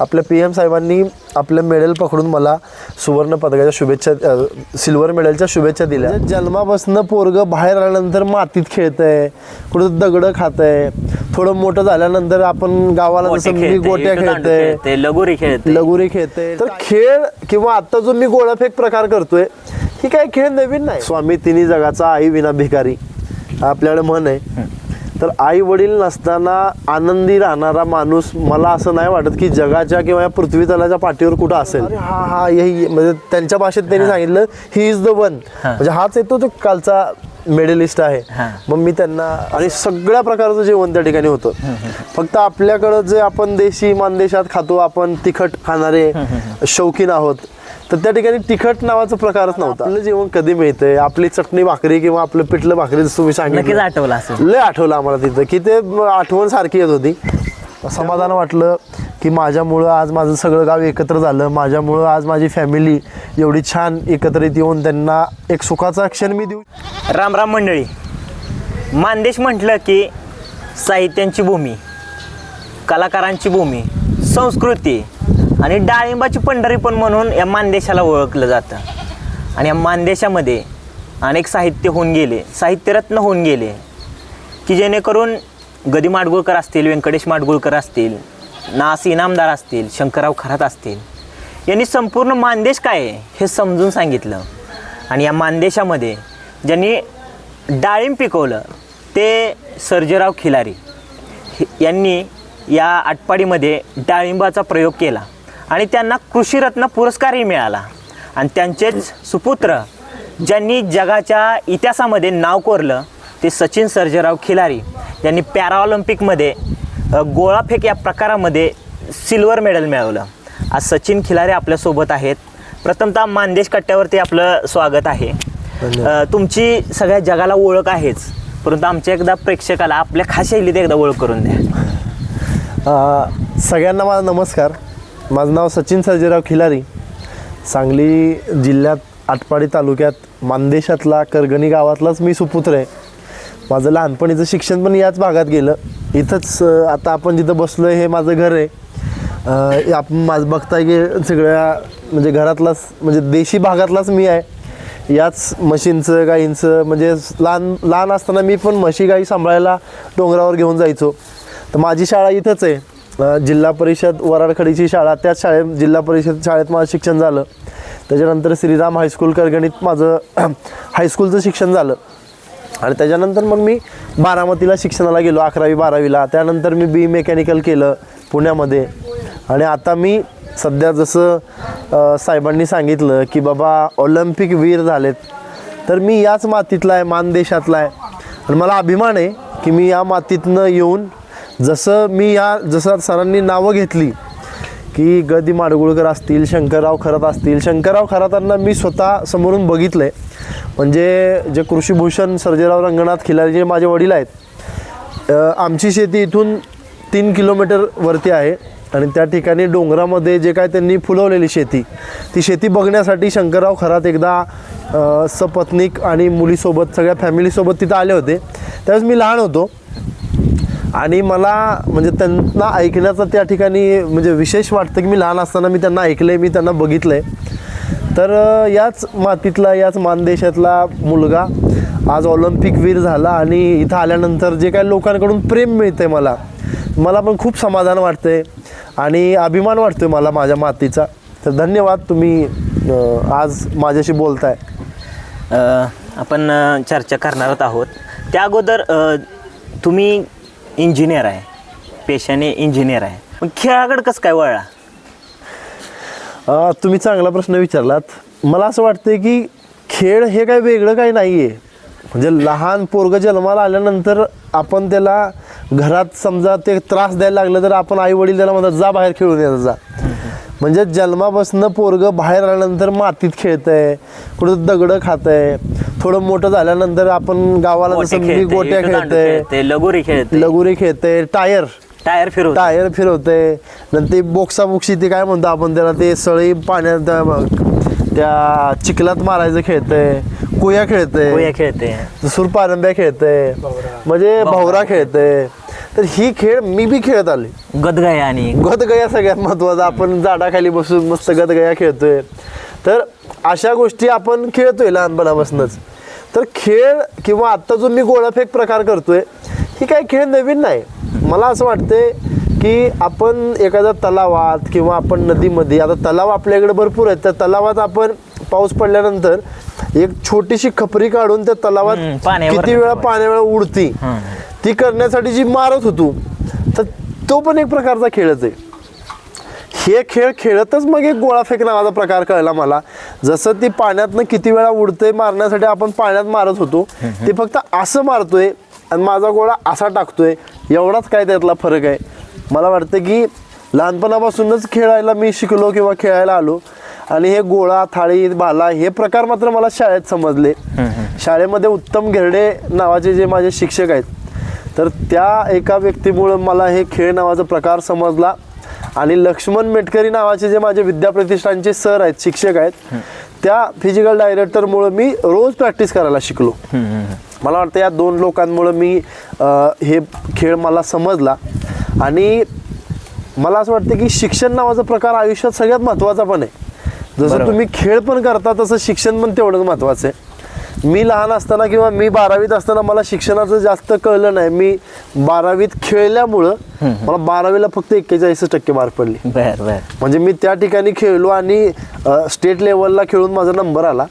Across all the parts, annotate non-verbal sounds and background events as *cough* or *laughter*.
आपल्या P M साहेबांनी आपलं मेडल पकडून मला सुवर्ण पदकाच्या शुभेच्छा सिल्वर मेडलच्या शुभेच्छा दिल्या. म्हणजे जन्मापासून पोरग बाहेर आल्यानंतर मातीत खेळतंय कुठं दगडं खातंय थोडं मोठं झाल्यानंतर आपण गावाला जसं मी खेळते, गोट्या खेळतोय खेळते लगोरी खेळते लगोरी खेळते तर खेळ किंवा आता जो मी गोळाफेक प्रकार करतोय ही काय खेळ नवीन नाही. स्वामी तिन्ही जगाचा आई विना भिकारी आपल्याकडे म्हण आहे तर आई वडील नसताना आनंदी राहणारा माणूस मला असं नाही वाटत की जगाच्या किंवा या पृथ्वी तलाच्या पाठीवर कुठं असेल. हा हा यही म्हणजे त्यांच्या भाषेत त्यांनी सांगितलं ही इज द वन म्हणजे हाच येतो तो कालचा मेडलिस्ट आहे. हा. मग मी त्यांना आणि सगळ्या प्रकारचं जेवण त्या ठिकाणी होतं. फक्त आपल्याकडं जे आपण देशी मानदेशात खातो आपण तिखट खाणारे शौकीन आहोत. तर त्या ठिकाणी तिखट नावाचा प्रकारच नव्हता. आपलं जेवण कधी मिळतंय? आपली चटणी भाकरी किंवा आपलं पिठलं भाकरी जसं तुम्ही नक्कीच सांगितलं आठवलं असेल. लय आठवलं आम्हाला तिथं. की ते आठवण सारखी येत होती. समाधान वाटलं की माझ्यामुळं आज माझं सगळं गाव एकत्र झालं. माझ्यामुळं आज माझी फॅमिली एवढी छान एकत्रित येऊन त्यांना एक सुखाचा क्षण मी देऊ राम राम मंडळी. मानदेश म्हटलं की साहित्यांची भूमी कलाकारांची भूमी संस्कृती आणि डाळिंबाची पंढरी पण म्हणून या मानदेशाला ओळखलं जातं. आणि या मानदेशामध्ये अनेक साहित्य होऊन गेले साहित्यरत्न होऊन गेले की जेणेकरून गदी माडगुळकर असतील व्यंकटेश माडगुळकर असतील नास इनामदार असतील शंकरराव खरात असतील यांनी संपूर्ण मानदेश काय आहे हे समजून सांगितलं. आणि या मानदेशामध्ये ज्यांनी डाळिंब पिकवलं ते सर्जेराव खिलारी. यांनी या आटपाडीमध्ये डाळिंबाचा प्रयोग केला. आणि त्यांना कृषीरत्न पुरस्कारही मिळाला. आणि त्यांचेच सुपुत्र ज्यांनी जगाच्या इतिहासामध्ये नाव कोरलं ते सचिन सर्जेराव खिलारी. यांनी पॅराऑलिम्पिकमध्ये गोळाफेक या प्रकारामध्ये सिल्वर मेडल मिळवलं. आज सचिन खिलारे आपल्यासोबत आहेत. प्रथमतः मानदेश कट्ट्यावरती आपलं स्वागत आहे. तुमची सगळ्या जगाला ओळख आहेच. परंतु आमच्या एकदा प्रेक्षकाला आपल्या खास शैलीत एकदा ओळख करून द्या. सगळ्यांना माझा नमस्कार. माझं नाव सचिन सर्जेराव खिलारी. सांगली जिल्ह्यात आटपाडी तालुक्यात मानदेशातला करगणी गावातलाच मी सुपुत्र आहे. माझं लहानपणीचं शिक्षण पण याच भागात गेलं. इथंच आता आपण जिथं बसलो आहे हे माझं घर आहे. आप आपण माझं बघताय की सगळ्या म्हणजे घरातलाच म्हणजे देशी भागातलाच मी आहे. याच म्हशींचं गाईंचं म्हणजे लहान लहान असताना मी पण म्हशी गाई सांभाळायला डोंगरावर घेऊन जायचो. तर माझी शाळा इथंच आहे. जिल्हा परिषद वराडखडीची शाळा त्याच शाळेत जिल्हा परिषद शाळेत माझं शिक्षण झालं. त्याच्यानंतर श्रीराम हायस्कूल करगणित माझं *clears throat* हायस्कूलचं शिक्षण झालं. आणि त्याच्यानंतर मग मी बारामतीला शिक्षणाला गेलो अकरावी बारावीला. त्यानंतर मी बी मेकॅनिकल केलं पुण्यामध्ये. आणि आता मी सध्या जसं साहेबांनी सांगितलं की बाबा ऑलिम्पिक वीर झालेत. तर मी याच मातीतला आहे मानदेशातला आहे. आणि मला अभिमान आहे की मी या मातीतनं येऊन जसं मी या जसं सरांनी नावं घेतली की गदी माडगुळकर असतील शंकरराव खरात असतील. शंकरराव खरातांना मी स्वतः समोरून बघितलं आहे म्हणजे जे कृषीभूषण सर्जेराव रंगनाथ खिलारी जे माझे वडील आहेत आमची शेती इथून तीन किलोमीटर वरती आहे. आणि त्या ठिकाणी डोंगरामध्ये जे काय त्यांनी फुलवलेली शेती ती शेती बघण्यासाठी शंकरराव खरात एकदा अ, सपत्नीक आणि मुलीसोबत सगळ्या फॅमिलीसोबत तिथं आले होते. त्यावेळेस मी लहान होतो. आणि मला म्हणजे त्यांना ऐकण्याचा त्या ठिकाणी म्हणजे विशेष वाटतं की मी लहान असताना मी त्यांना ऐकलं आहे मी त्यांना बघितलं आहे तर याच मातीतला याच मानदेशातला मुलगा आज ऑलिम्पिक वीर झाला आणि इथं आल्यानंतर जे काही लोकांकडून प्रेम मिळतं आहे मला मला पण खूप समाधान वाटतंय आणि अभिमान वाटतोय मला माझ्या मातीचा. तर धन्यवाद तुम्ही आज माझ्याशी बोलताय. आपण चर्चा करणार आहोत. त्या अगोदर तुम्ही इंजिनियर आहे. पेशाने इंजिनियर आहे. मग खेळाकडे कसं काय वळला? तुम्ही चांगला प्रश्न विचारलात. मला असं वाटतं की खेळ हे काय वेगळं काही नाही आहे म्हणजे लहान पोरग जन्माला आल्यानंतर आपण त्याला घरात समजा ते त्रास द्यायला लागलं तर आपण आई वडील त्याला म्हणतात जा बाहेर खेळून येतात जा. म्हणजे जन्मापासून पोरग बाहेर आल्यानंतर मातीत खेळतंय कुठं दगडं खातंय थोडं मोठं झाल्यानंतर आपण गावाला जसं मी खेळते, गोट्या खेळतंय खेळते लगोरी खेळते लगोरी खेळते टायर. टायर फिरवते टायर फिरवते नंतर ते बोक्सा बोक्सी ते काय म्हणतो आपण त्याला ते सळी पाण्यात त्या- चिखलात मारायचं खेळतंय कुया खेळतंय कोया खेळते सुरपारंब्या खेळतंय म्हणजे भवरा खेळतंय. तर ही खेळ मी बी खेळत आले गदगाय आणि गदगया सगळ्यात महत्वाचं. आपण झाडाखाली बसून मस्त गदगया खेळतोय. तर अशा गोष्टी आपण खेळतोय लहानपणापासूनच. तर खेळ किंवा आत्ता जो मी गोळाफेक प्रकार करतोय ही काही खेळ नवीन नाही. मला असं वाटतंय की आपण एखाद्या तलावात किंवा आपण नदीमध्ये आता तलाव आपल्याकडे भरपूर आहेत. त्या तलावात आपण पाऊस पडल्यानंतर एक छोटीशी खपरी काढून त्या तलावात हम्म, पाण्यावर किती वेळा पाण्यावेळा उडती. ती करण्यासाठी जी मारत होतो तर तो पण एक प्रकारचा खेळच आहे. हे खेळ खेळतच मग एक गोळाफेक नावाचा प्रकार कळला मला. जसं ती पाण्यातनं किती वेळा उडतंय मारण्यासाठी आपण पाण्यात मारत होतो ते फक्त असं मारतोय आणि माझा गोळा असा टाकतोय एवढाच काय त्यातला फरक आहे. मला वाटतं की लहानपणापासूनच खेळायला मी शिकलो किंवा खेळायला आलो. आणि हे गोळा थाळी भाला हे प्रकार मात्र मला शाळेत समजले. शाळेमध्ये उत्तम घेरडे नावाचे जे माझे शिक्षक आहेत तर त्या एका व्यक्तीमुळं मला हे खेळ नावाचा प्रकार समजला. आणि लक्ष्मण मेटकरी नावाचे जे माझे विद्याप्रतिष्ठानचे सर आहेत शिक्षक आहेत त्या फिजिकल डायरेक्टरमुळं मी रोज प्रॅक्टिस करायला शिकलो. मला वाटतं या दोन लोकांमुळं मी हे खेळ मला समजला. आणि मला असं वाटतं की शिक्षण नावाचा प्रकार आयुष्यात सगळ्यात महत्त्वाचा पण आहे. जसं. तुम्ही खेळ पण करता तसं शिक्षण पण तेवढंच महत्त्वाचं आहे. मी लहान असताना किंवा मी बारावीत असताना मला शिक्षणाचं जास्त कळलं नाही. मी बारावीत खेळल्यामुळं मला बारावीला फक्त एक्केचाळीस टक्के मार्क पडले. बर बर. म्हणजे मी त्या ठिकाणी खेळलो आणि स्टेट लेवलला खेळून माझा नंबर आला.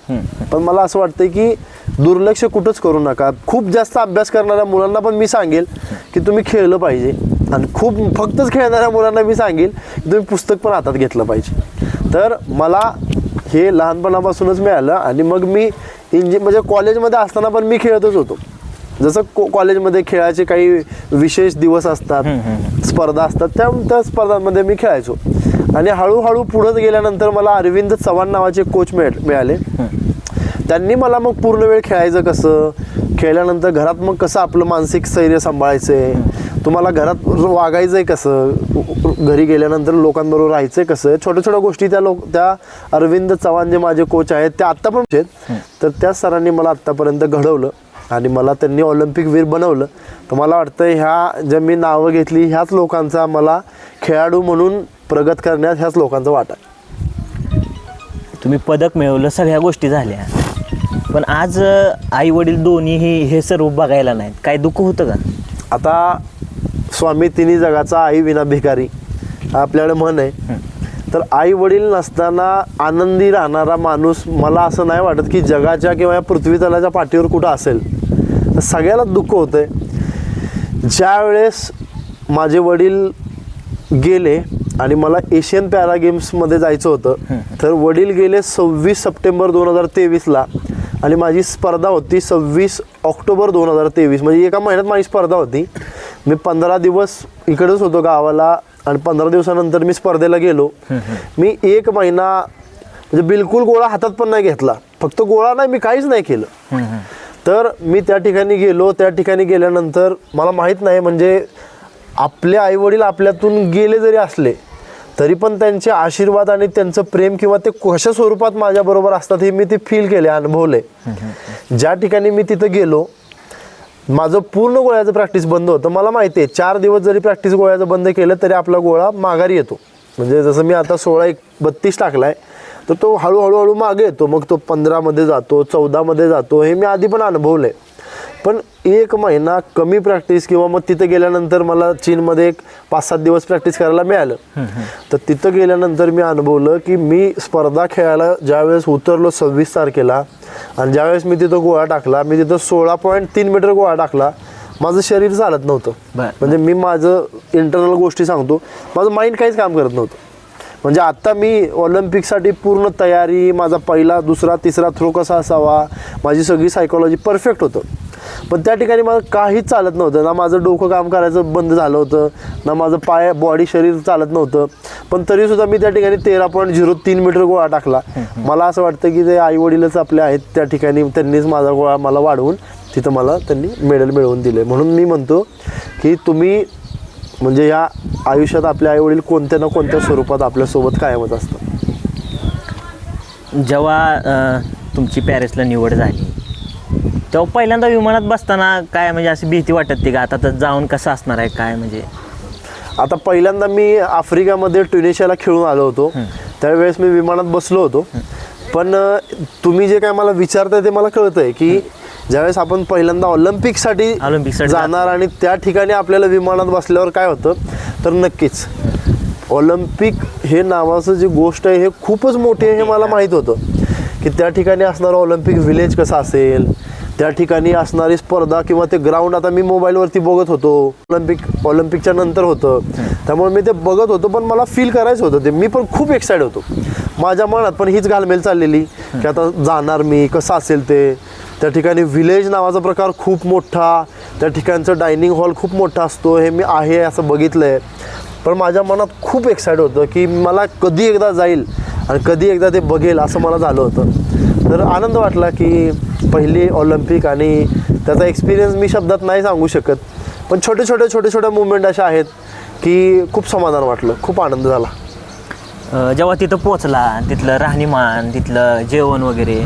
पण मला असं वाटतं की दुर्लक्ष कुठंच करू नका. खूप जास्त अभ्यास करणाऱ्या मुलांना पण मी सांगेल की तुम्ही खेळलं पाहिजे. आणि खूप फक्तच खेळणाऱ्या मुलांना मी सांगेल की तुम्ही पुस्तक पण हातात घेतलं पाहिजे. तर मला हे लहानपणापासूनच मिळालं आणि मग मी इंजि म्हणजे कॉलेजमध्ये असताना पण मी खेळतच होतो. जसं को कॉलेजमध्ये खेळाचे काही विशेष दिवस असतात स्पर्धा असतात त्या त्या स्पर्धांमध्ये मी खेळायचो. आणि हळूहळू पुढं गेल्यानंतर मला अरविंद चव्हाण नावाचे कोच मिळ मिळाले. त्यांनी मला मग पूर्ण वेळ खेळायचं कसं? खेळल्यानंतर घरात मग कसं आपलं मानसिक स्थैर्य सांभाळायचं? तुम्हाला घरात वागायचं आहे कसं? घरी गेल्यानंतर लोकांबरोबर राहायचं आहे कसं? छोट्या छोट्या गोष्टी त्या लोक त्या अरविंद चव्हाण जे माझे कोच आहेत ते आत्ता पण आहेत. तर त्या सरांनी मला आत्तापर्यंत घडवलं आणि मला त्यांनी ऑलिम्पिक वीर बनवलं. तर मला वाटतं ह्या ज्या मी नावं घेतली ह्याच लोकांचा मला खेळाडू म्हणून प्रगत करण्यात ह्याच लोकांचा वाटा तुम्ही पदक मिळवलं सगळ्या गोष्टी झाल्या. पण आज आई वडील दोन्हीही हे सर्व बघायला नाहीत. काय दुःख होतं का? आता स्वामी तिन्ही जगाचा आई विना भिकारी. आपल्याकडे म्हण आहे. तर आई वडील नसताना आनंदी राहणारा माणूस मला असं नाही वाटत की जगाच्या किंवा या पृथ्वी तलाच्या पाठीवर कुठं असेल. तर सगळ्याला दुःख होतंय. ज्या वेळेस माझे वडील गेले आणि मला एशियन पॅरा गेम्समध्ये जायचं होतं तर वडील गेले सव्वीस सप्टेंबर दोन हजार तेवीसला आणि माझी स्पर्धा होती सव्वीस ऑक्टोबर दोन हजार तेवीस. म्हणजे एका महिन्यात माझी स्पर्धा होती. मी पंधरा दिवस इकडेच होतो गावाला आणि पंधरा दिवसानंतर मी स्पर्धेला गेलो. मी एक महिना म्हणजे बिलकुल गोळा हातात पण नाही घेतला. फक्त गोळा नाही मी काहीच नाही केलं. तर मी त्या ठिकाणी गेलो. त्या ठिकाणी गेल्यानंतर मला माहीत नाही म्हणजे आपले आईवडील आपल्यातून गेले जरी असले तरी पण त्यांचे आशीर्वाद आणि त्यांचं प्रेम किंवा ते कशा स्वरूपात माझ्याबरोबर असतात हे मी ते फील केले अनुभवले. ज्या ठिकाणी मी तिथं गेलो माझं पूर्ण गोळ्याचं प्रॅक्टिस बंद होतं. मला माहिती आहे चार दिवस जरी प्रॅक्टिस गोळ्याचं बंद केलं तरी आपला गोळा माघारी येतो. म्हणजे जसं मी आता सोळा एक बत्तीस टाकला आहे तर तो हळूहळूहळू मागे येतो. मग तो पंधरामध्ये जातो चौदामध्ये जातो. हे मी आधी पण अनुभवलं आहे पण एक महिना कमी प्रॅक्टिस किंवा मग तिथे गेल्यानंतर मला चीनमध्ये एक पाच सात दिवस प्रॅक्टिस करायला मिळालं. तर तिथं गेल्यानंतर मी अनुभवलं की मी स्पर्धा खेळायला ज्यावेळेस उतरलो सव्वीस तारखेला आणि ज्यावेळेस मी तिथं गोळा टाकला मी तिथं सोळा पॉईंट तीन मीटर गोळा टाकला माझं शरीर चालत नव्हतं. म्हणजे मी माझं इंटरनल गोष्टी सांगतो माझं माइंड काहीच काम करत नव्हतं. म्हणजे आत्ता मी ऑलिम्पिकसाठी पूर्ण तयारी माझा पहिला दुसरा तिसरा थ्रो कसा असावा माझी सगळी सायकोलॉजी परफेक्ट होतं. पण त्या ठिकाणी मला काहीच चालत नव्हतं. ना माझं डोकं काम करायचं बंद झालं होतं ना माझं पाय बॉडी शरीर चालत नव्हतं. पण तरीसुद्धा मी त्या ठिकाणी तेरा पॉईंट झिरो तीन मीटर गोळा टाकला. मला असं वाटतं की ते आई वडीलच आपले आहेत त्या ठिकाणी त्यांनीच माझा गोळा मला वाढवून तिथं मला त्यांनी मेडल मिळवून दिले. म्हणून मी म्हणतो की तुम्ही म्हणजे या आयुष्यात आपले आई वडील कोणत्या ना कोणत्या स्वरूपात आपल्यासोबत कायमच असतात? जेव्हा तुमची पॅरिसला निवड झाली तेव्हा पहिल्यांदा विमानात बसताना काय म्हणजे अशी भीती वाटत ती का? आता तर जाऊन कसं असणार आहे? काय म्हणजे? आता पहिल्यांदा मी आफ्रिकामध्ये ट्युनिशियाला खेळून आलो होतो. त्यावेळेस मी विमानात बसलो होतो. पण तुम्ही जे काय मला विचारताय ते मला कळतंय की ज्यावेळेस आपण पहिल्यांदा ऑलिम्पिकसाठी ऑलिम्पिकसाठी जाणार आणि त्या ठिकाणी आपल्याला विमानात बसल्यावर काय होतं? तर नक्कीच ऑलिम्पिक हे नावाचं जी गोष्ट आहे हे खूपच मोठी आहे हे मला माहीत होतं. की त्या ठिकाणी असणारं ऑलिम्पिक व्हिलेज कसं असेल? त्या ठिकाणी असणारी स्पर्धा किंवा ते ग्राउंड आता मी मोबाईलवरती बघत होतो. ऑलिम्पिक ऑलिम्पिकच्या नंतर होतं. त्यामुळे मी ते बघत होतो पण मला फील करायचं होतं ते. मी पण खूप एक्साइड होतो. माझ्या मनात पण हीच घालमेल चाललेली. की आता जाणार मी कसं असेल ते? त्या ठिकाणी विलेज नावाचा प्रकार खूप मोठा त्या ठिकाणचं डायनिंग हॉल खूप मोठा असतो हे मी आहे असं बघितलं आहे पण माझ्या मनात खूप एक्साईट होतं की मला कधी एकदा जाईल आणि कधी एकदा ते बघेल असं मला झालं होतं. तर आनंद वाटला की पहिली ऑलिम्पिक आणि त्याचा एक्सपिरियन्स मी शब्दात नाही सांगू शकत पण छोटे छोटे छोटे छोटे मुवमेंट अशा आहेत की खूप समाधान वाटलं खूप आनंद झाला. जेव्हा तिथं पोचला तिथलं राहणीमान तिथलं जेवण वगैरे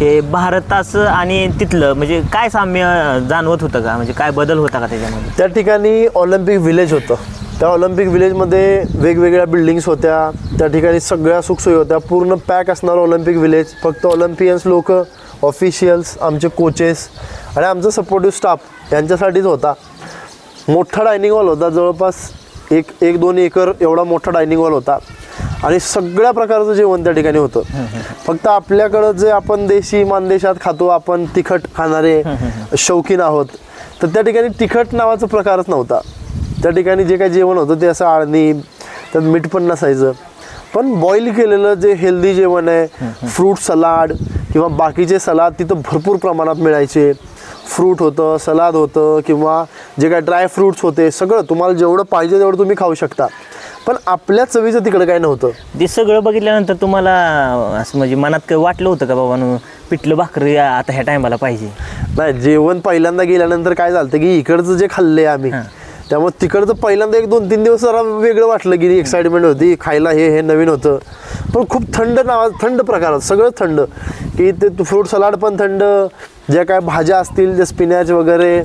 हे भारताचं आणि तिथलं म्हणजे काय साम्य जाणवत होतं का? म्हणजे काय बदल होता का त्याच्यामध्ये? त्या ठिकाणी ऑलिम्पिक विलेज होतं. त्या ऑलिम्पिक विलेजमध्ये वेगवेगळ्या बिल्डिंग्स होत्या. त्या ठिकाणी सगळ्या सुखसोयी होत्या. पूर्ण पॅक असणारं ऑलिम्पिक विलेज. फक्त ऑलिम्पियन्स लोक ऑफिशियल्स आमचे कोचेस आणि आमचा सपोर्टिव्ह स्टाफ यांच्यासाठीच होता. मोठा डायनिंग हॉल होता. जवळपास एक एक दोन एकर एवढा मोठा डायनिंग हॉल होता. आणि सगळ्या प्रकारचं जेवण त्या ठिकाणी होतं. फक्त आपल्याकडं जे आपण देशी मानदेशात खातो आपण तिखट खाणारे शौकीन आहोत तर त्या ठिकाणी तिखट नावाचा प्रकारच नव्हता. त्या ठिकाणी जे काही जेवण होतं ते असं आळणी त्यात मीठ पण नसायचं. पण बॉईल केलेलं जे हेल्दी जेवण आहे फ्रूट सलाड किंवा बाकीचे सलाद तिथं भरपूर प्रमाणात मिळायचे. फ्रूट होतं सलाद होतं किंवा जे काय ड्राय फ्रूट्स होते सगळं तुम्हाला जेवढं पाहिजे तेवढं तुम्ही खाऊ शकता. पण आपल्या चवीचं तिकडं काय नव्हतं? ते सगळं बघितल्यानंतर तुम्हाला असं म्हणजे मनात काही वाटलं होतं का बाबा पिठलं भाकरी आता ह्या टायमाला पाहिजे? नाही जेवण पहिल्यांदा गेल्यानंतर काय झालं की इकडचं जे खाल्ले आम्ही त्यामुळे तिकडचं पहिल्यांदा एक दोन तीन दिवस जरा वेगळं वाटलं की एक्साइटमेंट होती खायला हे हे नवीन होतं. पण खूप थंड नावा थंड प्रकारात सगळं थंड. की ते फ्रूट सलाड पण थंड ज्या काय भाज्या असतील जे स्पिनॅच वगैरे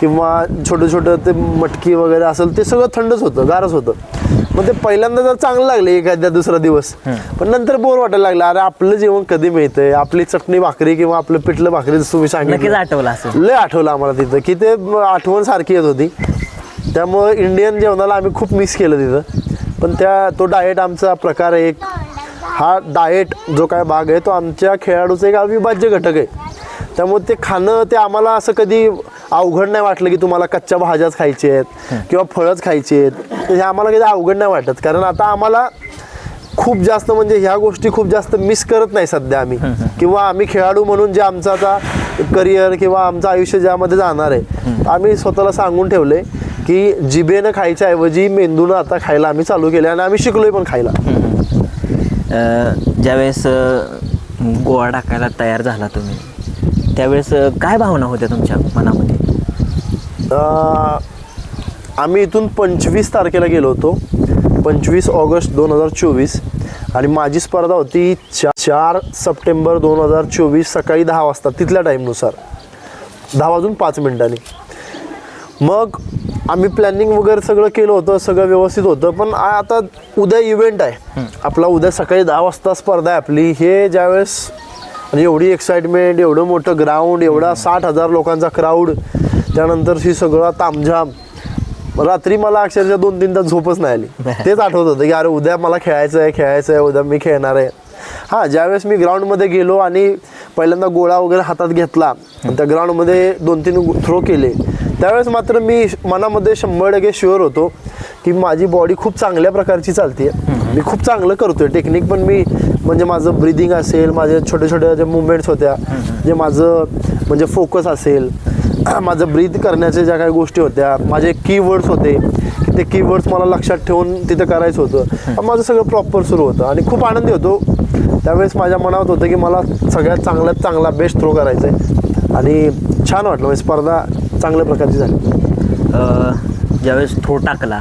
किंवा छोटं छोटं ते मटकी वगैरे असेल ते सगळं थंडच होतं गारच होतं. मग ते पहिल्यांदा जर चांगलं लागले एखाद्या दुसरा दिवस पण नंतर बोर वाटायला लागलं अरे आपलं जेवण कधी मिळतंय? आपली चटणी भाकरी किंवा आपलं पिठलं भाकरी जसं तुम्ही सांगितलं. आठवलं लय आठवलं आम्हाला तिथं की ते आठवण सारखी येत होती. त्यामुळं इंडियन जेवणाला आम्ही खूप मिस केलं तिथं. पण त्या तो डाएट आमचा प्रकार एक. हा डाएट जो काय भाग आहे तो आमच्या खेळाडूचा एक अविभाज्य घटक आहे. त्यामुळे ते खाणं ते आम्हाला असं कधी अवघड नाही वाटलं की तुम्हाला कच्च्या भाज्याच खायच्या आहेत किंवा फळच खायची आहेत. हे आम्हाला कधी अवघड नाही वाटत. कारण आता आम्हाला खूप जास्त म्हणजे ह्या गोष्टी खूप जास्त मिस करत नाही सध्या आम्ही. किंवा आम्ही खेळाडू म्हणून जे आमचं आता करिअर किंवा आमचं आयुष्य ज्यामध्ये जाणार आहे आम्ही स्वतःला सांगून ठेवले की जिभेनं खायच्या ऐवजी मेंदूनं आता खायला आम्ही चालू केले आणि आम्ही शिकलोय पण खायला. ज्यावेळेस गोळा टाकायला तयार झाला तुम्ही त्यावेळेस काय भावना होत्या तुमच्या मनामध्ये? आम्ही इथून पंचवीस तारखेला गेलो होतो. पंचवीस ऑगस्ट दोन हजार चोवीस. आणि माझी स्पर्धा होती चा चार सप्टेंबर दोन हजार चोवीस सकाळी दहा वाजता तिथल्या टाईमनुसार दहा वाजून पाच मिनिटांनी. मग आम्ही प्लॅनिंग वगैरे सगळं केलं होतं सगळं व्यवस्थित होतं पण आता उद्या इव्हेंट आहे. आपला उद्या सकाळी दहा वाजता स्पर्धा आहे आपली. हे ज्यावेळेस आणि एवढी एक्साइटमेंट एवढं मोठं ग्राउंड एवढा साठ हजार लोकांचा क्राऊड त्यानंतर ही सगळा तामझाम. रात्री मला अक्षरशः दोन तीन तास झोपच नाही आली. *laughs* तेच आठवत होतं की अरे उद्या मला खेळायचं आहे खेळायचं आहे उद्या मी खेळणार आहे. हां ज्यावेळेस मी ग्राउंडमध्ये गेलो आणि पहिल्यांदा गोळा वगैरे हातात घेतला त्या ग्राउंडमध्ये दोन तीन थ्रो केले त्यावेळेस मात्र मी मनामध्ये शंभर टक्के शुअर होतो की माझी बॉडी खूप चांगल्या प्रकारची चालते मी खूप चांगलं करतोय. टेक्निक पण मी म्हणजे माझं ब्रिदिंग असेल माझे छोटे छोटे जे मुवमेंट्स होत्या जे माझं म्हणजे फोकस असेल *clears throat* माझं ब्रीथ करण्याच्या ज्या काही गोष्टी होत्या माझे कीवर्ड्स होते ते कीवर्ड्स मला लक्षात ठेवून तिथं करायचं होतं. माझं सगळं प्रॉपर सुरू होतं आणि खूप आनंदी होतो. त्यावेळेस माझ्या मनात होतं की मला सगळ्यात चांगल्यात चांगला बेस्ट थ्रो करायचा आहे आणि छान वाटलं. म्हणजे स्पर्धा चांगल्या प्रकारची झाली. ज्यावेळेस थ्रो टाकला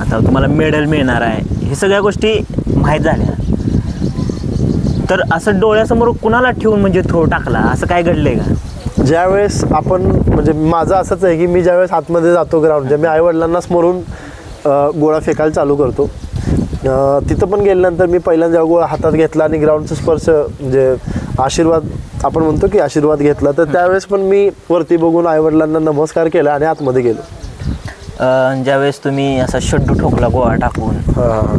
आता तुम्हाला मेडल मिळणार आहे हे सगळ्या गोष्टी माहीत झाल्या. तर असं डोळ्यासमोर कुणाला ठेवून म्हणजे थ्रो टाकला असं काय घडलंय का? ज्यावेळेस आपण म्हणजे माझं असंच आहे की मी ज्यावेळेस आतमध्ये जातो ग्राउंडच्या मी आईवडिलांना स्मरून गोळा फेकायला चालू करतो. तिथं पण गेल्यानंतर मी पहिल्यांदा जेव्हा गोळा हातात घेतला आणि ग्राउंडचा स्पर्श म्हणजे आशीर्वाद आपण म्हणतो की आशीर्वाद घेतला. तर त्यावेळेस पण मी वरती बघून आईवडिलांना नमस्कार केला आणि आतमध्ये गेलो. ज्यावेळेस तुम्ही असा शड्डू ठोकला गोळा टाकून.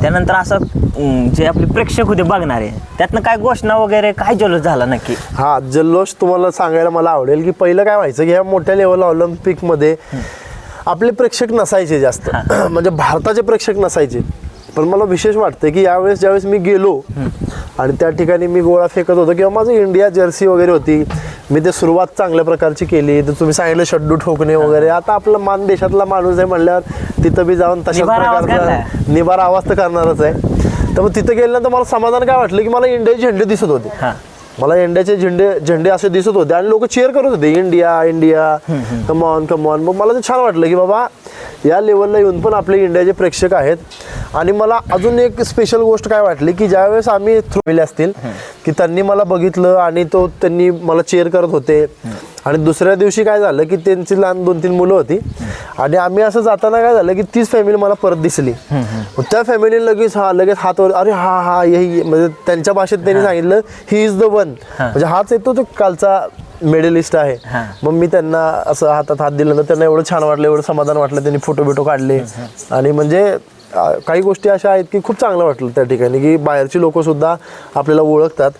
त्यानंतर असं जे आपले प्रेक्षक होते बघणारे त्यातनं काय घोषणा वगैरे काय जल्लोष झाला नक्की? हा जल्लोष तुम्हाला सांगायला मला आवडेल की पहिलं काय व्हायचं की ह्या मोठ्या लेवल ऑलिम्पिकमध्ये आपले प्रेक्षक नसायचे जास्त. *clears throat* म्हणजे भारताचे प्रेक्षक नसायचे. पण मला विशेष वाटतं की यावेळेस ज्यावेळेस मी गेलो आणि त्या ठिकाणी मी गोळा फेकत होतो किंवा माझं इंडिया जर्सी वगैरे होती मी ते सुरुवात चांगल्या प्रकारची केली. तर तुम्ही सांगितलं शड्डू ठोकणे वगैरे. आता आपला मान देशातला माणूस आहे म्हणल्यावर तिथं बी जाऊन आवाज प्रकारचा. निबार आवाज तर करणारच आहे. तर मग तिथं गेल्यानंतर मला समाधान काय वाटलं की मला इंडियाचे झेंडे दिसत होते. हां. मला इंडियाचे झेंडे झेंडे असे दिसत होते आणि लोक चेअर करत होते. इंडिया इंडिया कमॉन कमॉन मग मला ते छान वाटलं की बाबा या लेवलला येऊन पण आपले इंडियाचे प्रेक्षक आहेत. आणि मला अजून एक स्पेशल गोष्ट काय वाटली की ज्यावेळेस आम्ही थ्रोले असतील की त्यांनी मला बघितलं आणि तो त्यांनी मला चेअर करत होते. आणि दुसऱ्या दिवशी काय झालं की त्यांची लहान दोन तीन मुलं होती. आणि आम्ही असं जाताना काय झालं की तीच फॅमिली मला परत दिसली. त्या फॅमिली लगेच हा लगेच हात वर अरे हा हा यही म्हणजे त्यांच्या भाषेत त्यांनी सांगितलं ही इज द वन म्हणजे हाच येतो तो कालचा मेडलिस्ट आहे. मग मी त्यांना असं हातात हात दिल्यानंतर त्यांना एवढं छान वाटलं एवढं समाधान वाटलं त्यांनी फोटो बिटो काढले. आणि म्हणजे काही गोष्टी अशा आहेत की खूप चांगलं वाटलं त्या ठिकाणी की बाहेरची लोक सुद्धा आपल्याला ओळखतात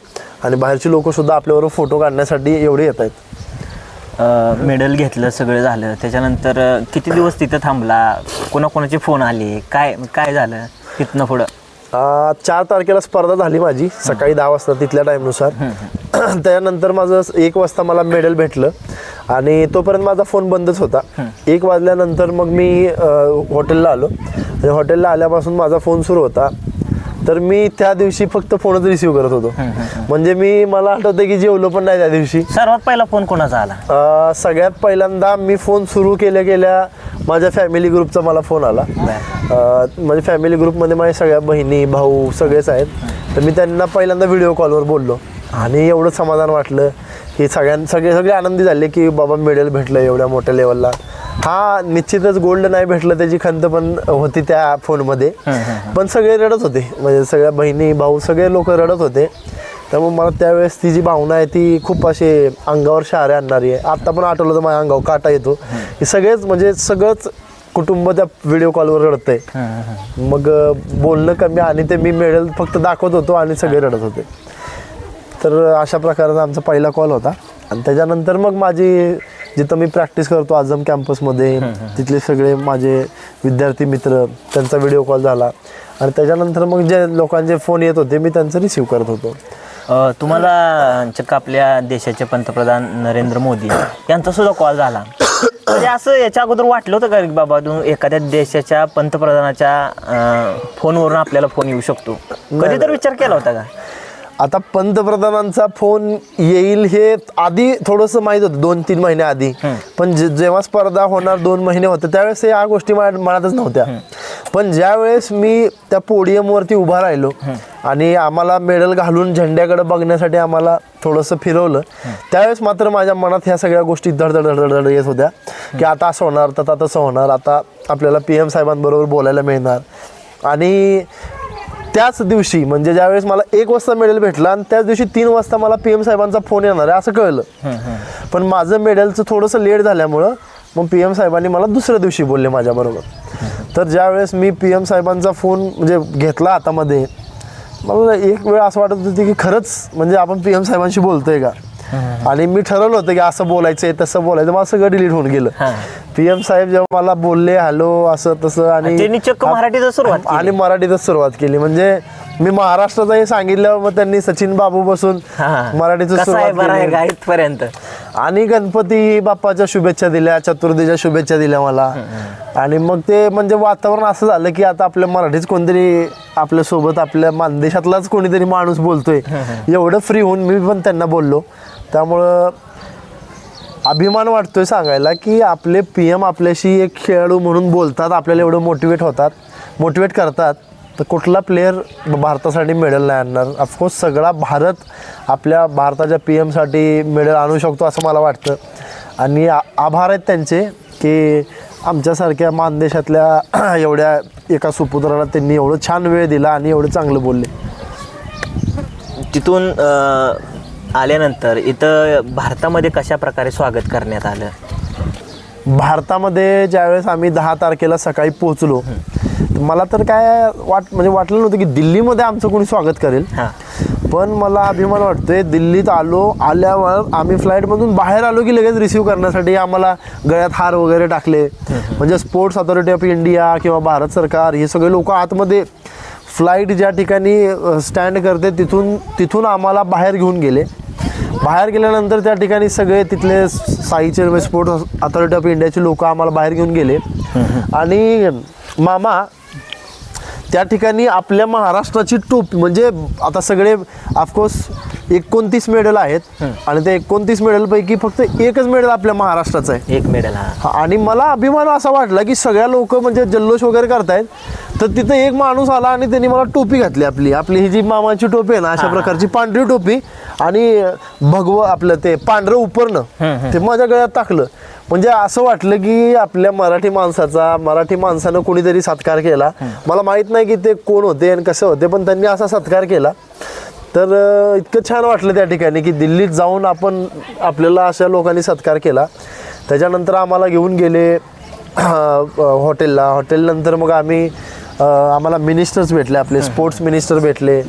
आणि बाहेरची लोक सुद्धा आपल्याबरोबर फोटो काढण्यासाठी एवढे येत आहेत. मेडल घेतलं सगळं झालं. त्याच्यानंतर किती दिवस तिथं थांबला? कोणाकोणाचे फोन आले? काय काय झालं? तिथनं पुढं? अं, चार तारखेला स्पर्धा झाली माझी सकाळी दहा वाजता तिथल्या टाईमनुसार. *clears throat* त्यानंतर माझं एक वाजता मला मेडल भेटलं. आणि तोपर्यंत माझा फोन बंदच होता. एक वाजल्यानंतर मग मी अं, हॉटेलला आलो. आणि हॉटेलला आल्यापासून माझा फोन सुरू होता. तर मी त्या दिवशी फक्त फोनच रिसिव्ह करत होतो. म्हणजे मी मला आठवतं की जेवलो पण नाही त्या दिवशी. सर्वात पहिला फोन कोणाचा आला? अं, सगळ्यात पहिल्यांदा मी फोन सुरू केल्या केल्या माझ्या फॅमिली ग्रुपचा मला फोन आला. अं, म्हणजे फॅमिली ग्रुपमध्ये माझ्या सगळ्या बहिणी भाऊ सगळेच आहेत. तर मी त्यांना पहिल्यांदा व्हिडिओ कॉलवर बोललो. आणि एवढं समाधान वाटलं की सगळ्यां सगळे सगळे आनंदी झाले की बाबा मेडल भेटलं एवढ्या मोठ्या लेवलला हा निश्चितच गोल्ड नाही भेटलं त्याची खंत पण होती त्या फोनमध्ये पण सगळे रडत होते. म्हणजे सगळ्या बहिणी भाऊ सगळे लोक रडत होते. त्यामुळे मला त्यावेळेस ती जी भावना आहे ती खूप असे अंगावर शहारे आणणारी आहे. आता पण आठवलं तर माझ्या अंगावर काटा येतो. की सगळेच म्हणजे सगळंच कुटुंब त्या व्हिडिओ कॉलवर रडतंय. मग बोलणं कमी आणि ते मी मेडल फक्त दाखवत होतो आणि सगळे रडत होते. तर अशा प्रकारचा आमचा पहिला कॉल होता. आणि त्याच्यानंतर मग माझी जिथं मी प्रॅक्टिस करतो आझम कॅम्पसमध्ये तिथले सगळे माझे विद्यार्थी मित्र त्यांचा व्हिडिओ कॉल झाला. आणि त्याच्यानंतर मग जे लोकांचे फोन येत होते मी त्यांचं रिसीव करत होतो. अं, तुम्हाला चक्क आपल्या देशाचे पंतप्रधान नरेंद्र मोदी यांचा सुद्धा कॉल झाला. म्हणजे असं याच्या अगोदर वाटलं होतं का की बाबा तू एखाद्या देशाच्या पंतप्रधानाच्या अं, फोनवरून आपल्याला फोन येऊ शकतो? कधी तर विचार केला होता का? आता पंतप्रधानांचा फोन येईल हे आधी थोडंसं माहीत होतं दोन तीन महिने आधी. पण जे- जेव्हा स्पर्धा होणार दोन महिने होते त्यावेळेस या गोष्टी माझ्या मनातच नव्हत्या. पण ज्यावेळेस मी त्या पोडियमवरती उभा राहिलो आणि आम्हाला मेडल घालून झेंड्याकडे बघण्यासाठी आम्हाला थोडंसं फिरवलं त्यावेळेस मात्र माझ्या मनात ह्या सगळ्या गोष्टी धडधड धडधड येत होत्या. की आता असं होणार तर आता तसं होणार आता आपल्याला पी एम साहेबांबरोबर बोलायला मिळणार. आणि त्याच दिवशी म्हणजे ज्यावेळेस मला एक वाजता मेडल भेटला आणि त्याच दिवशी तीन वाजता मला पी एम साहेबांचा फोन येणार आहे असं कळलं. पण माझं मेडलचं थोडंसं लेट झाल्यामुळं मग पी एम साहेबांनी मला दुसऱ्या दिवशी बोलले माझ्याबरोबर. तर ज्यावेळेस मी पी एम साहेबांचा फोन म्हणजे घेतला हातामध्ये मला एक वेळ असं वाटत होतं की खरंच म्हणजे आपण पी एम साहेबांशी बोलतोय का? आणि मी ठरवलं होतं की असं बोलायचंय तसं बोलायचं मला सगळं डिलीट होऊन गेलं. हां. पी एम साहेब जेव्हा मला बोलले हॅलो असं तसं आणि चक्क सुरुवात केली. आणि मराठीतच सुरुवात केली. म्हणजे मी महाराष्ट्राचाही सांगितलं मग त्यांनी सचिन बाबू बसून. मराठीचं सुरुवात इथपर्यंत? आणि गणपती बाप्पाच्या शुभेच्छा दिल्या चतुर्दीच्या शुभेच्छा दिल्या मला. आणि मग ते म्हणजे वातावरण असं झालं की आता आपल्या मराठीच कोणतरी आपल्यासोबत आपल्या मानदेशातलाच कोणीतरी माणूस बोलतोय. एवढं फ्री होऊन मी पण त्यांना बोललो. त्यामुळं अभिमान वाटतोय सांगायला की आपले पी एम आपल्याशी एक खेळाडू म्हणून बोलतात आपल्याला एवढं मोटिवेट होतात मोटिवेट करतात. तर कुठला प्लेअर भारतासाठी मेडल नाही आणणार? ऑफकोर्स सगळा भारत आपल्या भारताच्या पी एमसाठी मेडल आणू शकतो असं मला वाटतं. आणि आ- आभार आहेत त्यांचे की आमच्यासारख्या मानदेशातल्या *clears throat* एवढ्या एका सुपुत्राला त्यांनी एवढं छान वेळ दिला आणि एवढं चांगलं बोलले. तिथून आल्यानंतर इथं भारतामध्ये कशा प्रकारे स्वागत करण्यात आलं? भारतामध्ये ज्यावेळेस आम्ही दहा तारखेला सकाळी पोहोचलो मला तर काय वाट म्हणजे वाटलं नव्हतं की दिल्लीमध्ये आमचं कोणी स्वागत करेल. हां. पण मला अभिमान वाटतोय दिल्लीत आलो आल्यावर आम्ही फ्लाईटमधून बाहेर आलो की लगेच रिसीव्ह करण्यासाठी आम्हाला गळ्यात हार वगैरे टाकले. म्हणजे स्पोर्ट्स अथॉरिटी ऑफ इंडिया किंवा भारत सरकार हे सगळे लोक आतमध्ये फ्लाईट ज्या ठिकाणी स्टँड करते तिथून तिथून आम्हाला बाहेर घेऊन गेले. बाहेर गेल्यानंतर त्या ठिकाणी सगळे तिथले साईचे म्हणजे स्पोर्ट अथॉरिटी ऑफ इंडियाचे लोक आम्हाला बाहेर घेऊन गेले. आणि मामा त्या ठिकाणी आपल्या महाराष्ट्राची टोप म्हणजे आता सगळे ऑफकोर्स एकोणतीस मेडल आहेत आणि त्या एकोणतीस मेडलपैकी फक्त एकच मेडल आपल्या महाराष्ट्राचं आहे. एक मेडल हा, आणि मला अभिमान असा वाटला की सगळ्या लोक म्हणजे जल्लोष वगैरे करतायत तर तिथं एक माणूस आला आणि त्यांनी मला टोपी घातली आपली. आपली ही जी मामाची टोपी आहे ना अशा प्रकारची पांढरी टोपी आणि भगव आपलं ते पांढरं उपरणं ते माझ्या गळ्यात टाकलं. म्हणजे असं वाटलं की आपल्या मराठी माणसाचा मराठी माणसानं कोणीतरी सत्कार केला. मला माहीत नाही की ते कोण होते आणि कसे होते पण त्यांनी असा सत्कार केला. तर इतकं छान वाटलं त्या ठिकाणी की दिल्लीत जाऊन आपण आपल्याला अशा लोकांनी सत्कार केला. त्याच्यानंतर आम्हाला घेऊन गेले हॉटेलला. हॉटेलनंतर मग आम्ही आम्हाला मिनिस्टर्स भेटले आपले स्पोर्ट्स मिनिस्टर भेटले.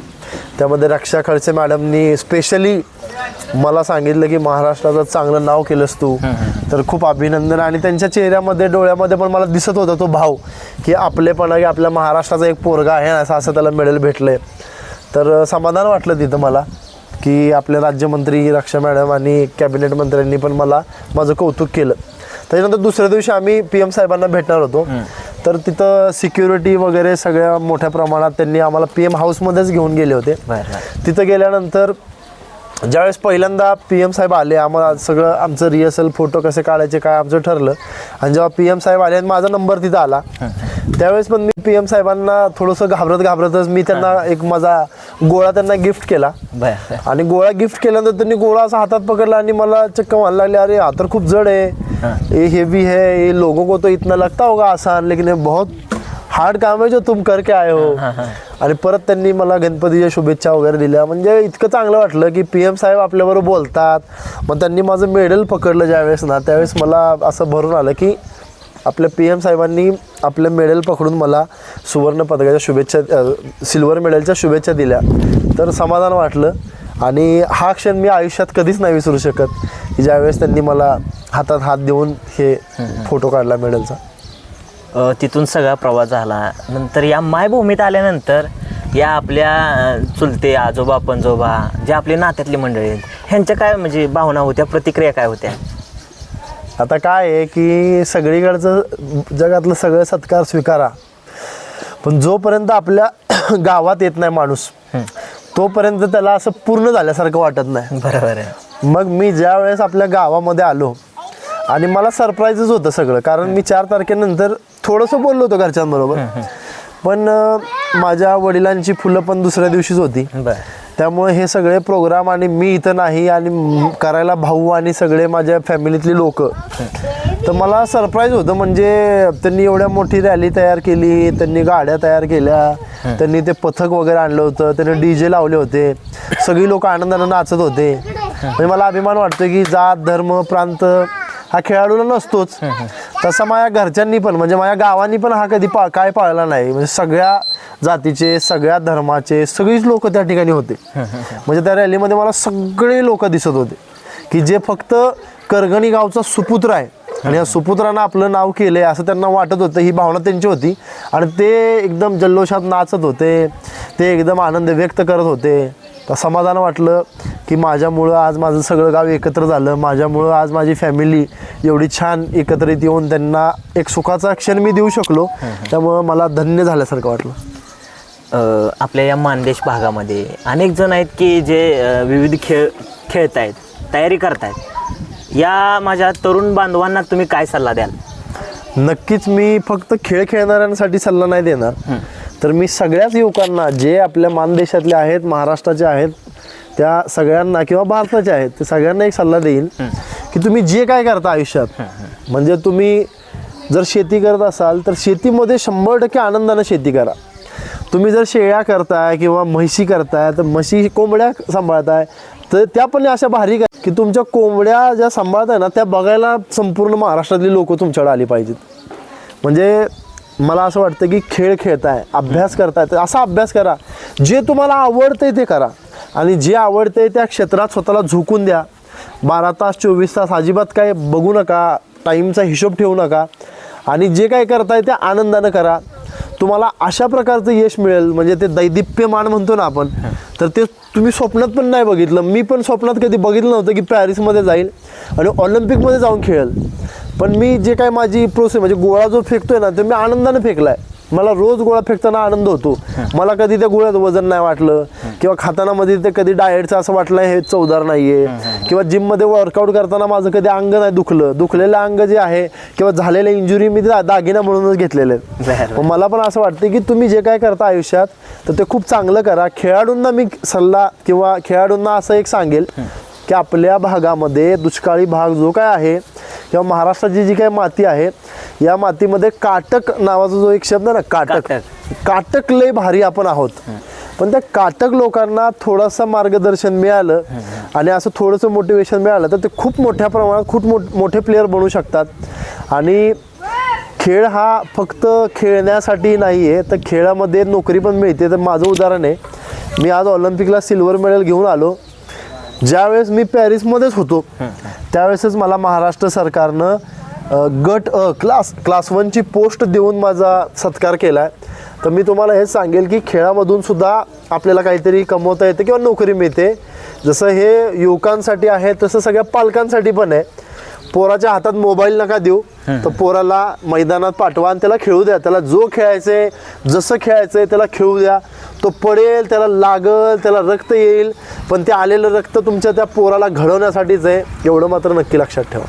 त्यामध्ये रक्षा खडसे मॅडमनी स्पेशली मला सांगितलं की महाराष्ट्राचं चांगलं नाव केलंस तू. तर खूप अभिनंदन आणि त्यांच्या चेहऱ्यामध्ये डोळ्यामध्ये पण मला दिसत होता तो भाव की आपलेपणा की आपल्या महाराष्ट्राचा एक पोरगा आहे असं असं त्याला मेडल भेटलंय. तर समाधान वाटलं तिथं मला की आपले राज्यमंत्री रक्षा मॅडम आणि कॅबिनेट मंत्र्यांनी पण मला माझं कौतुक केलं. त्याच्यानंतर दुसऱ्या दिवशी आम्ही पी एम साहेबांना भेटणार होतो. तर तिथं सिक्युरिटी वगैरे सगळ्या मोठ्या प्रमाणात त्यांनी आम्हाला पी एम हाऊसमध्येच घेऊन गेले होते. तिथं गेल्यानंतर ज्यावेळेस पहिल्यांदा पी एम साहेब आले आम्हाला सगळं आमचं रिहर्सल फोटो कसे काढायचे काय आमचं ठरलं. आणि जेव्हा पी एम साहेब आले आणि माझा नंबर तिथं आला त्यावेळेस पण मी पी एम साहेबांना थोडंसं घाबरत घाबरतच मी त्यांना एक माझा गोळा त्यांना गिफ्ट केला. आणि गोळा गिफ्ट केल्यानंतर त्यांनी गोळा असा हातात पकडला आणि मला चक्क म्हणायला लागले अरे हा तर खूप जड आहे. ये हेवी है ये लोगों को तो इतना लगता होगा आसान. लेकिन बहुत हार्ड काम आहे जो तुम करके आए हो. आणि परत त्यांनी मला गणपतीच्या शुभेच्छा वगैरे दिल्या. म्हणजे इतकं चांगलं वाटलं की पी एम साहेब आपल्याबरोबर बोलतात. मग त्यांनी माझं मेडल पकडलं ज्यावेळेस ना त्यावेळेस मला असं भरून आलं की आपल्या पी एम साहेबांनी आपलं मेडल पकडून मला सुवर्ण पदकाच्या शुभेच्छा सिल्वर मेडलच्या शुभेच्छा दिल्या. तर समाधान वाटलं. आणि हा क्षण मी आयुष्यात कधीच नाही विसरू शकत की ज्यावेळेस त्यांनी मला हातात हात देऊन हे फोटो काढला मेडलचा तिथून सगळा प्रवास झाला. नंतर या मायभूमीत आल्यानंतर या आपल्या चुलते आजोबा पंजोबा जे आपले नात्यातले मंडळी आहेत ह्यांच्या काय म्हणजे भावना होत्या प्रतिक्रिया काय होत्या? आता काय आहे की सगळीकडचं जगातलं सगळं सत्कार स्वीकारा. पण जोपर्यंत आपल्या *clears throat* गावात येत नाही माणूस तोपर्यंत त्याला असं पूर्ण झाल्यासारखं वाटत नाही. बरोबर आहे. मग मी ज्या वेळेस आपल्या गावामध्ये आलो आणि मला सरप्राईजच होतं सगळं कारण मी चार तारखेनंतर थोडंसं बोललो होतो घरच्यांबरोबर. पण माझ्या वडिलांची फुलं पण दुसऱ्या दिवशीच होती. त्यामुळे हे सगळे प्रोग्राम आणि मी इथं नाही आणि करायला भाऊ आणि सगळे माझ्या फॅमिलीतली लोक. तर मला सरप्राईज होतं म्हणजे त्यांनी एवढ्या मोठी रॅली तयार केली त्यांनी गाड्या तयार केल्या त्यांनी ते पथक वगैरे आणलं होतं त्यांनी डी जे लावले होते. सगळी लोक आनंदानं नाचत होते. म्हणजे मला अभिमान वाटतो की जात धर्म प्रांत हा खेळाडूला नसतोच. तसा माझ्या घरच्यांनी पण म्हणजे माझ्या गावांनी पण हा कधी पा काय पाळला नाही. म्हणजे सगळ्या जातीचे सगळ्या धर्माचे सगळीच लोक त्या ठिकाणी होते. म्हणजे त्या रॅलीमध्ये मला सगळे लोक दिसत होते. की जे फक्त करगणी गावचा सुपुत्र आहे. आणि या सुपुत्रानं आपलं नाव केलंय असं त्यांना वाटत होतं. ही भावना त्यांची होती. आणि ते एकदम जल्लोषात नाचत होते. ते एकदम आनंद व्यक्त करत होते. तर समाधान वाटलं. की माझ्यामुळं आज माझं सगळं गाव एकत्र झालं. माझ्यामुळं आज माझी फॅमिली एवढी छान एकत्रित येऊन त्यांना एक सुखाचा क्षण मी देऊ शकलो. त्यामुळं मला धन्य झाल्यासारखं वाटलं. अ, आपल्या या मानदेश भागामध्ये अनेक जण आहेत की जे अ, विविध खेळ खेळत आहेत तयारी करतायत. या माझ्या तरुण बांधवांना तुम्ही काय सल्ला द्याल? नक्कीच मी फक्त खेळ खेळणाऱ्यांसाठी सल्ला नाही देणार. तर तर मी सगळ्याच युवकांना जे आपल्या मानदेशातले आहेत महाराष्ट्राचे आहेत त्या सगळ्यांना किंवा भारताचे आहेत ते सगळ्यांना एक सल्ला देईन की तुम्ही जे काय करता आयुष्यात म्हणजे तुम्ही जर शेती करत असाल तर शेतीमध्ये शंभर टक्के आनंदानं शेती करा. तुम्ही जर शेळ्या करताय किंवा म्हशी करताय तर म्हशी कोंबड्या सांभाळताय तर त्या पण अशा भारी का की तुमच्या कोंबड्या ज्या सांभाळताय ना त्या बघायला संपूर्ण महाराष्ट्रातली लोक तुमच्याकडे आली पाहिजेत. म्हणजे मला असं वाटतं की खेळ खेळताय अभ्यास करताय तर असा अभ्यास करा. जे तुम्हाला आवडतंय ते करा. आणि जे आवडतंय त्या क्षेत्रात स्वतःला झोकून द्या. बारा तास चोवीस तास अजिबात काय बघू नका टाईमचा हिशोब ठेवू नका. आणि जे काय करताय ते आनंदानं करा. तुम्हाला अशा प्रकारचं यश मिळेल म्हणजे ते दैदिप्यमान म्हणतो ना आपण तर ते तुम्ही स्वप्नात पण नाही बघितलं. मी पण स्वप्नात कधी बघितलं नव्हतं की पॅरिसमध्ये जाईल आणि ऑलिम्पिकमध्ये जाऊन खेळेल. पण मी जे काय माझी प्रोसेस म्हणजे गोळा जो फेकतोय ना तो मी आनंदाने फेकलाय. मला रोज गोळा फेकताना आनंद होतो. *laughs* मला कधी त्या गोळ्यात वजन नाही वाटलं *laughs* किंवा खाताना मध्ये ते कधी डाएटचं असं वाटलं हे चवदार नाहीये. *laughs* किंवा जिममध्ये वर्कआउट करताना माझं कधी अंग नाही दुखलं. दुखलेलं अंग जे आहे किंवा झालेल्या इंजुरी मी दागिना म्हणूनच घेतलेले. आहेत. मला पण असं वाटतं की तुम्ही जे काय करता आयुष्यात तर ते खूप चांगलं करा. खेळाडूंना मी सल्ला किंवा खेळाडूंना असं एक सांगेल की आपल्या भागामध्ये दुष्काळी भाग जो काय आहे किंवा महाराष्ट्राची जी काही माती आहे या मातीमध्ये काटक नावाचा जो एक शब्द आहे ना काटक. काटक. लय भारी आपण आहोत. पण त्या काटक लोकांना थोडंसं मार्गदर्शन मिळालं आणि असं थोडंसं मोटिवेशन मिळालं तर ते खूप मोठ्या प्रमाणात खूप मोठ मोठे प्लेअर बनू शकतात. आणि खेळ हा फक्त खेळण्यासाठी नाही आहे तर खेळामध्ये नोकरी पण मिळते. तर माझं उदाहरण आहे मी आज ऑलिम्पिकला सिल्वर मेडल घेऊन आलो. ज्यावेळेस मी पॅरिसमध्येच होतो त्यावेळेसच मला महाराष्ट्र सरकारनं गट अ क्लास क्लास वनची पोस्ट देऊन माझा सत्कार केला आहे तर मी तुम्हाला हेच सांगेल की खेळामधून सुद्धा आपल्याला काहीतरी कमवता येते किंवा नोकरी मिळते. जसं हे युवकांसाठी आहे तसं सगळ्या पालकांसाठी पण आहे. पोराच्या हातात मोबाईल नका देऊ. तर पोराला मैदानात पाठवा आणि त्याला खेळू द्या. त्याला जो खेळायचंय जसं खेळायचंय त्याला खेळू द्या. तो पडेल त्याला लागल त्याला रक्त येईल. पण ते आलेलं रक्त तुमच्या त्या पोराला घडवण्यासाठीच आहे. एवढं मात्र नक्की लक्षात ठेवा.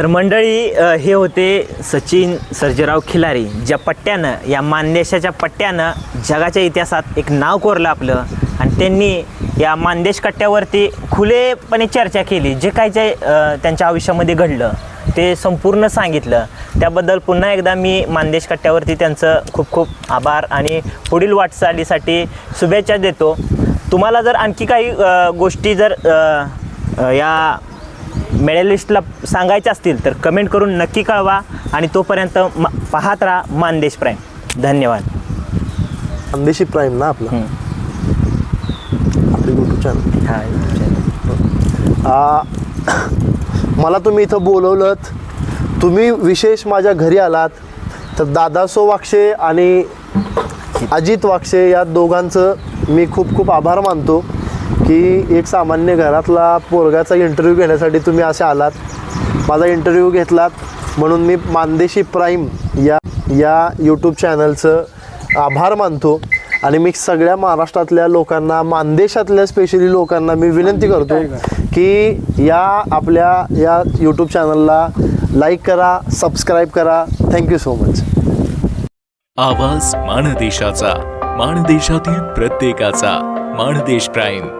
तर मंडळी अ, हे होते सचिन सर्जेराव खिलारी ज्या पट्ट्यानं या मानदेशाच्या पट्ट्यानं जगाच्या इतिहासात एक नाव कोरलं आपलं. आणि त्यांनी या मानदेश कट्ट्यावरती खुलेपणे चर्चा केली. जे काय जे अ, त्यांच्या आयुष्यामध्ये घडलं ते संपूर्ण सांगितलं. त्याबद्दल पुन्हा एकदा मी मानदेश कट्ट्यावरती त्यांचं खूप खूप आभार आणि पुढील वाटचालीसाठी शुभेच्छा देतो. तुम्हाला जर आणखी काही अ, गोष्टी जर अ, अ, या मेडलिस्टला सांगायचे असतील तर कमेंट करून नक्की कळवा आणि तोपर्यंत म पाहत राहा मानदेश प्राईम. धन्यवाद. अंदेशी प्राईम ना आपला? हम्म. आपली युट्यूब चॅनल हां आ, मला तुम्ही इथं बोलवलं तुम्ही विशेष माझ्या घरी आलात. तर दादासो वाक्षे आणि अजित वाक्षे या दोघांचं मी खूप खूप आभार मानतो. की एक सामान्य घरातला पोरगाचा इंटरव्ह्यू घेण्यासाठी तुम्ही असे आलात. माझा इंटरव्ह्यू घेतलात. म्हणून मी मानदेशी प्राईम या या यूट्यूब चॅनलचं आभार मानतो. आणि मी सगळ्या महाराष्ट्रातल्या लोकांना मानदेशातल्या स्पेशली लोकांना मी विनंती करतो की? या आपल्या या यूट्यूब चॅनलला लाईक करा सबस्क्राईब करा. थँक्यू सो मच आवाज माणदेशाचा माणदेशातील प्रत्येकाचा माणदेश प्राईम.